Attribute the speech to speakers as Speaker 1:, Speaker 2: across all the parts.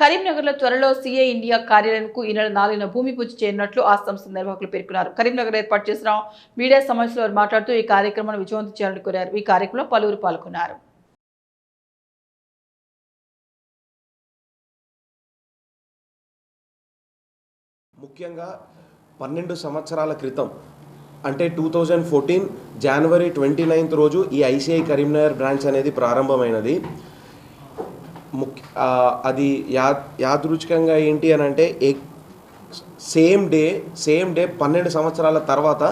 Speaker 1: కరీంనగర్లో త్వరలో CA India కార్యాలయంకు ఈ నెల నాలుగున భూమి పూజ చేయనున్నట్లు ఆ సంస్థ నిర్వాహకులు పేర్కొన్నారు. కరీంనగర్ ఏర్పాటు చేసిన మీడియా సమావేశంలో వారు మాట్లాడుతూ ఈ కార్యక్రమాన్ని విజయవంతం చేయాలని కోరారు. ఈ కార్యక్రమంలో పలువురు పాల్గొన్నారు.
Speaker 2: ముఖ్యంగా పన్నెండు సంవత్సరాల క్రితం అంటే two thousand fourteen January twenty ninth రోజు ఈ ఐసిఐ కరీంనగర్ బ్రాంచ్ అనేది ప్రారంభమైనది. ముఖ్య అది యా యాదృచ్ఛికంగా ఏంటి అని అంటే సేమ్ డే సేమ్ డే పన్నెండు సంవత్సరాల తర్వాత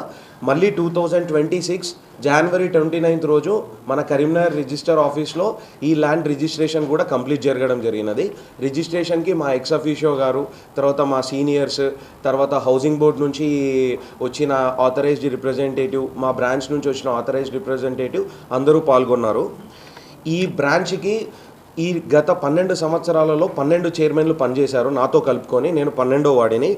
Speaker 2: మళ్ళీ two thousand twenty six January twenty ninth రోజు మన కరీంనగర్ రిజిస్టర్ ఆఫీస్లో ఈ ల్యాండ్ రిజిస్ట్రేషన్ కూడా కంప్లీట్ జరగడం జరిగినది. రిజిస్ట్రేషన్కి మా ఎక్స్ అఫీషియో గారు తర్వాత మా సీనియర్స్ తర్వాత హౌసింగ్ బోర్డ్ నుంచి వచ్చిన ఆథరైజ్డ్ రిప్రజెంటేటివ్ మా బ్రాంచ్ నుంచి వచ్చిన ఆథరైజ్డ్ రిప్రజెంటేటివ్ అందరూ పాల్గొన్నారు. ఈ బ్రాంచ్కి ఈ గత పన్నెండు సంవత్సరాలలో పన్నెండు చైర్మన్లు పనిచేశారు. నాతో కలుపుకొని నేను పన్నెండో వాడిని.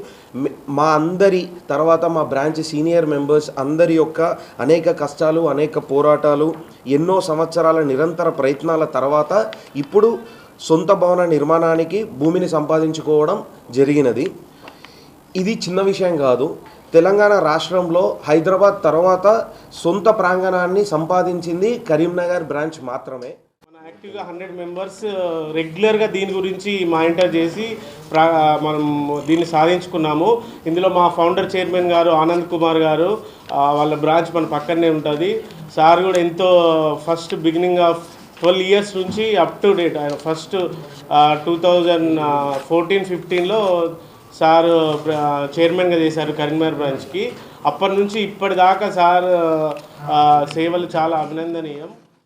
Speaker 2: మా అందరి తర్వాత మా బ్రాంచ్ సీనియర్ మెంబర్స్ అందరి యొక్క అనేక కష్టాలు అనేక పోరాటాలు ఎన్నో సంవత్సరాల నిరంతర ప్రయత్నాల తర్వాత ఇప్పుడు సొంత భవన నిర్మాణానికి భూమిని సంపాదించుకోవడం జరిగినది. ఇది చిన్న విషయం కాదు. తెలంగాణ రాష్ట్రంలో హైదరాబాద్ తర్వాత సొంత ప్రాంగణాన్ని సంపాదించింది కరీంనగర్ బ్రాంచ్ మాత్రమే.
Speaker 3: యాక్టివ్గా హండ్రెడ్ మెంబర్స్ రెగ్యులర్గా దీని గురించి మానిటర్ చేసి ప్రా మనం దీన్ని సాధించుకున్నాము. ఇందులో మా ఫౌండర్ చైర్మన్ గారు ఆనంద్ కుమార్ గారు వాళ్ళ బ్రాంచ్ మన పక్కనే ఉంటుంది. సార్ కూడా ఎంతో first beginning of twelve years నుంచి అప్ టు డేట్ ఆయన ఫస్ట్ టూ థౌజండ్ ఫోర్టీన్ ఫిఫ్టీన్లో సార్ చైర్మన్గా చేశారు కరీంనగర్ బ్రాంచ్కి. అప్పటి నుంచి ఇప్పటిదాకా సార్ సేవలు చాలా అభినందనీయం.